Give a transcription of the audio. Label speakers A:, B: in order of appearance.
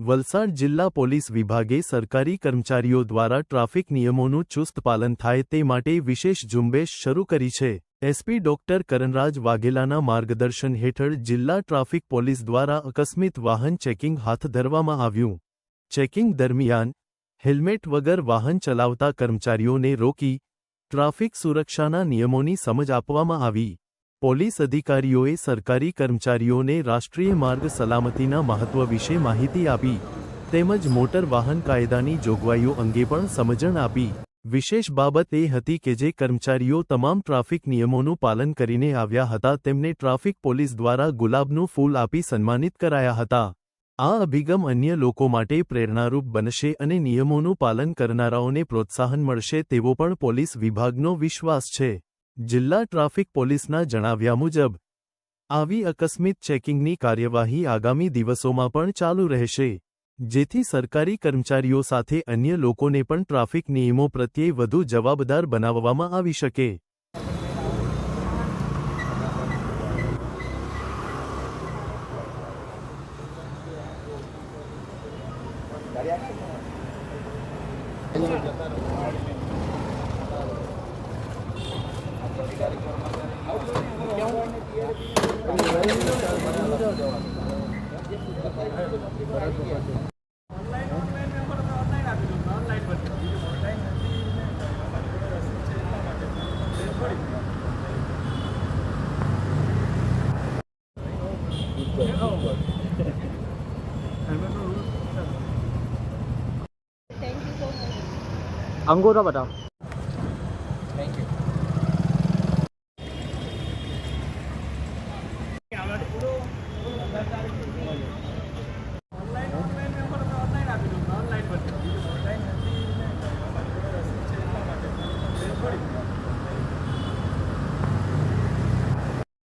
A: વલસાડ જિલ્લા પોલીસ વિભાગે સરકારી કર્મચારીઓ દ્વારા ટ્રાફિક નિયમોનું ચુસ્ત પાલન થાય તે માટે વિશેષ ઝુંબેશ શરૂ કરી છે. એસપી ડોક્ટર કરણરાજ વાઘેલાના માર્ગદર્શન હેઠળ જિલ્લા ટ્રાફિક પોલીસ દ્વારા અકસ્મિત વાહન ચેકિંગ હાથ ધરવામાં આવ્યું. ચેકિંગ દરમિયાન, હેલ્મેટ વગર વાહન ચલાવતા કર્મચારીઓને રોકી, ટ્રાફિક સુરક્ષાના નિયમોની સમજ આપવામાં આવી. પોલીસ અધિકારીઓએ સરકારી કર્મચારીઓને રાષ્ટ્રીય માર્ગ સલામતીના મહત્વ વિશે માહિતી આપી, તેમજ મોટર વાહન કાયદાની જોગવાઈઓ અંગે પણ સમજણ આપી. વિશેષ બાબત એ હતી કે જે કર્મચારીઓ તમામ ટ્રાફિક નિયમોનું પાલન કરીને આવ્યા હતા, તેમને ટ્રાફિક પોલીસ દ્વારા ગુલાબનું ફૂલ આપી સન્માનિત કરાયા હતા. આ અભિગમ અન્ય લોકો માટે પ્રેરણારૂપ બનશે અને નિયમોનું પાલન કરનારાઓને પ્રોત્સાહન મળશે તેવો પણ પોલીસ વિભાગનો વિશ્વાસ છે. જિલ્લા ટ્રાફિક પોલીસના જણાવ્યા મુજબ, આવી અકસ્મિત ચેકિંગની કાર્યવાહી આગામી દિવસોમાં પણ ચાલુ રહેશે, જેથી સરકારી કર્મચારીઓ સાથે અન્ય લોકોને પણ ટ્રાફિક નિયમો પ્રત્યે વધુ જવાબદાર બનાવવામાં આવી શકે.
B: अंगूठा बताओ